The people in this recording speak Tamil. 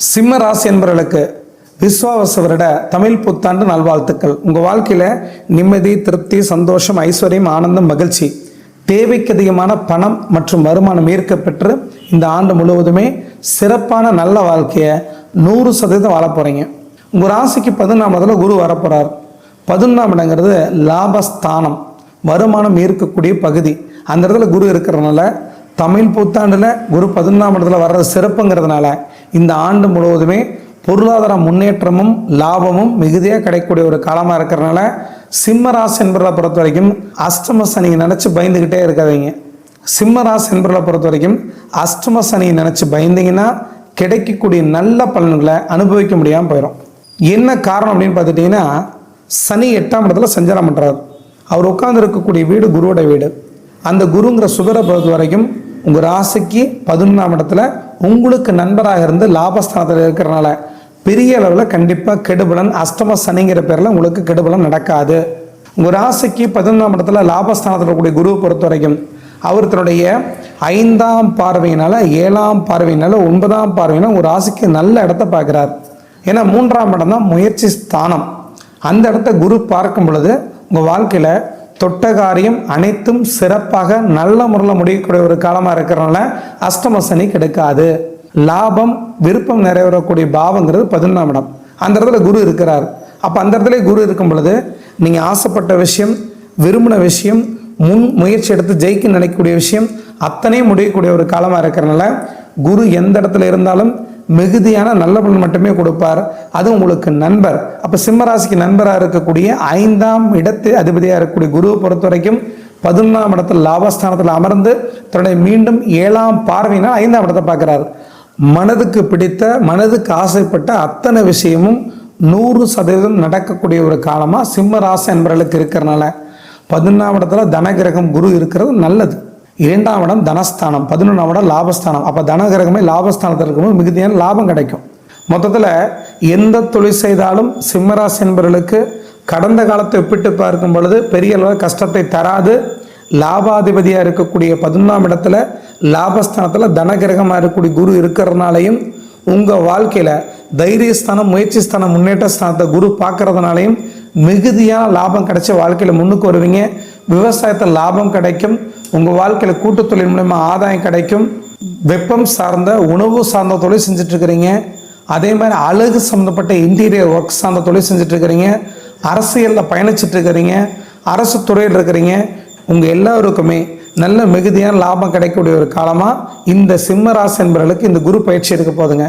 சிம்ம ராசி என்பவர்களுக்கு விஸ்வாவச வருட தமிழ் புத்தாண்டு நல்வாழ்த்துக்கள். உங்கள் வாழ்க்கையில் நிம்மதி திருப்தி சந்தோஷம் ஐஸ்வர்யம் ஆனந்தம் மகிழ்ச்சி தேவைக்கு அதிகமான பணம் மற்றும் வருமானம் ஈர்க்க பெற்று இந்த ஆண்டு முழுவதுமே சிறப்பான நல்ல வாழ்க்கையை நூறு சதவீதம் வாழ போகிறீங்க உங்கள் ராசிக்கு பதினொன்றாம் இடத்துல குரு வரப்போகிறார் பதினொன்றாம் இடங்கிறது லாபஸ்தானம் வருமானம் ஈர்க்கக்கூடிய பகுதி. அந்த இடத்துல குரு இருக்கிறதுனால தமிழ் புத்தாண்டில் குரு பதினொன்றாம் இடத்துல வர்றது சிறப்புங்கிறதுனால இந்த ஆண்டு முழுவதுமே பொருளாதார முன்னேற்றமும் லாபமும் மிகுதியாக கிடைக்கக்கூடிய ஒரு காலமாக இருக்கிறனால சிம்மராசி என்பதை பொறுத்த வரைக்கும் அஷ்டம சனியை நினச்சி பயந்துக்கிட்டே இருக்காதீங்க. சிம்மராசி என்பதை பொறுத்த வரைக்கும் அஷ்டம சனியை நினச்சி பயந்தீங்கன்னா கிடைக்கக்கூடிய நல்ல பலன்களை அனுபவிக்க முடியாமல் போயிடும் என்ன காரணம் அப்படின்னு பார்த்துட்டிங்கன்னா சனி எட்டாம் இடத்துல சஞ்சாரம் பண்ணுறாரு அவர் உட்கார்ந்து இருக்கக்கூடிய வீடு குருவோட வீடு. அந்த குருங்கிற சுகரை பொறுத்த வரைக்கும் உங்கள் ராசிக்கு பதினொன்றாம் இடத்துல உங்களுக்கு நண்பராக இருந்து லாபஸ்தானத்தில் இருக்கிறனால பெரிய அளவில் கண்டிப்பாக கெடுபலன் அஷ்டம சனிங்கிற பேரில் உங்களுக்கு கெடுபலன் நடக்காது. உங்கள் ராசிக்கு பதினொன்றாம் இடத்துல லாபஸ்தானத்தில் இருக்கக்கூடிய குருவை பொறுத்த வரைக்கும் அவர் தன்னுடைய ஐந்தாம் பார்வையினால ஏழாம் பார்வையினால ஒன்பதாம் பார்வையினால் உங்கள் ராசிக்கு நல்ல இடத்த பார்க்குறார் ஏன்னா மூன்றாம் இடம் தான் முயற்சி ஸ்தானம். அந்த இடத்த குரு பார்க்கும் பொழுது உங்கள் வாழ்க்கையில் தொட்ட காரியம் அனைத்தும் சிறப்பாக நல்ல முறையில் முடியக்கூடிய ஒரு காலமாக இருக்கிறனால அஷ்டம சனி கிடைக்காது. லாபம் விருப்பம் நிறைவேறக்கூடிய பாவங்கிறது பதினொன்றாம் இடம். அந்த இடத்துல குரு இருக்கிறார். அப்போ அந்த இடத்துல குரு இருக்கும் பொழுது நீங்கள் ஆசைப்பட்ட விஷயம் விரும்பின விஷயம் முன் முயற்சி எடுத்து ஜெயிக்க நினைக்கக்கூடிய விஷயம் அத்தனையும் முடியக்கூடிய ஒரு காலமாக இருக்கிறனால குரு எந்த இடத்துல இருந்தாலும் மிகுதியான நல்ல பலன் மட்டுமே கொடுப்பார். அது உங்களுக்கு நண்பர். அப்போ சிம்மராசிக்கு நண்பராக இருக்கக்கூடிய ஐந்தாம் இடத்து அதிபதியாக இருக்கக்கூடிய குருவை பொறுத்த வரைக்கும் பதினொன்றாம் இடத்துல லாபஸ்தானத்தில் அமர்ந்து தன்னுடைய மீண்டும் ஏழாம் பார்வையினால் ஐந்தாம் இடத்தை பார்க்குறாரு. மனதுக்கு பிடித்த மனதுக்கு ஆசைப்பட்ட அத்தனை விஷயமும் நூறு சதவீதம் நடக்கக்கூடிய ஒரு காலமாக சிம்ம ராசி என்பவர்களுக்கு இருக்கிறனால. பதினொன்றாம் இடத்துல தனகிரகம் குரு இருக்கிறது நல்லது. இரண்டாம் இடம் தனஸ்தானம் பதினொன்றாம் இடம் லாபஸ்தானம். அப்போ தனகிரகமே லாபஸ்தானத்தில் இருக்கும்போது மிகுதியான லாபம் கிடைக்கும். மொத்தத்தில் எந்த தொழில் செய்தாலும் சிம்மராசி என்பவர்களுக்கு கடந்த காலத்தை ஒப்பிட்டு பார்க்கும் பொழுது பெரிய அளவு கஷ்டத்தை தராது. லாபாதிபதியாக இருக்கக்கூடிய பதினொன்றாம் இடத்துல லாபஸ்தானத்தில் தனகிரகமாக இருக்கக்கூடிய குரு இருக்கிறதுனாலையும் உங்கள் வாழ்க்கையில் தைரியஸ்தானம் முயற்சி ஸ்தானம் முன்னேற்ற ஸ்தானத்தை குரு பார்க்கறதுனாலையும் மிகுதியான லாபம் கிடைச்ச வாழ்க்கையில் முன்னுக்கு வருவீங்க. விவசாயத்தில் லாபம் கிடைக்கும். உங்கள் வாழ்க்கையில் கூட்டு தொழில் மூலமா ஆதாயம் கிடைக்கும். வெப்பம் சார்ந்த உணவு சார்ந்த தொழில் செஞ்சுட்டுருக்குறீங்க அதே மாதிரி அழகு சம்மந்தப்பட்ட இன்டீரியர் ஒர்க் சார்ந்த தொழில் செஞ்சுட்டு அரசியலில் பயணிச்சிட்ருக்கிறீங்க. அரசு துறையில் இருக்கிறீங்க. உங்கள் எல்லாருக்குமே நல்ல மிகுதியான லாபம் கிடைக்கக்கூடிய ஒரு காலமாக இந்த சிம்ம ராசி என்பவர்களுக்கு இந்த குரு பயிற்சி இருக்க போதுங்க.